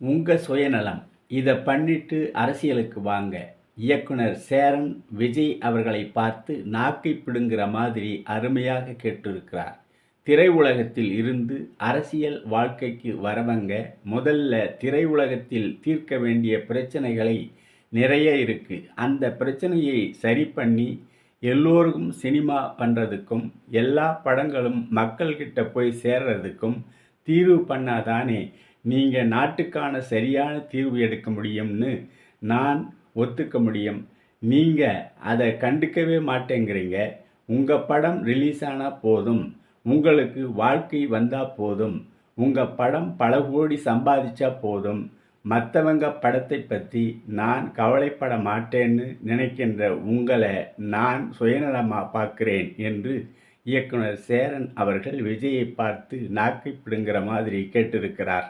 உங்கள் சுயநலம். இதை பண்ணிட்டு அரசியலுக்கு வாங்க. இயக்குனர் சேரன் விஜய் அவர்களை பார்த்து நாக்கை பிடுங்கிற மாதிரி அருமையாக கேட்டிருக்கிறார். திரையுலகத்தில் இருந்து அரசியல் வாழ்க்கைக்கு வரவங்க முதல்ல திரையுலகத்தில் தீர்க்க வேண்டிய பிரச்சனைகளை நிறைய இருக்கு. அந்த பிரச்சனையை சரி பண்ணி எல்லோருக்கும் சினிமா பண்ணுறதுக்கும் எல்லா படங்களும் மக்கள்கிட்ட போய் சேர்றதுக்கும் தீர்வு பண்ணாதானே நீங்கள் நாட்டுக்கான சரியான தீர்வு எடுக்க முடியும்னு நான் ஒத்துக்க முடியும். நீங்கள் அதை கண்டுக்கவே மாட்டேங்கிறீங்க. உங்கள் படம் ரிலீஸ் ஆனால் போதும். உங்களுக்கு வாழ்க்கை வந்தால் போதும். உங்கள் படம் பல கோடி சம்பாதிச்சா போதும். மற்றவங்க படத்தை பற்றி நான் கவலைப்பட மாட்டேன்னு நினைக்கின்ற உங்களை நான் சுயநலமாக பார்க்கிறேன் என்று இயக்குனர் சேரன் அவர்கள் விஜயை பார்த்து நாக்கை பிடுங்கிற மாதிரி கேட்டிருக்கிறார்.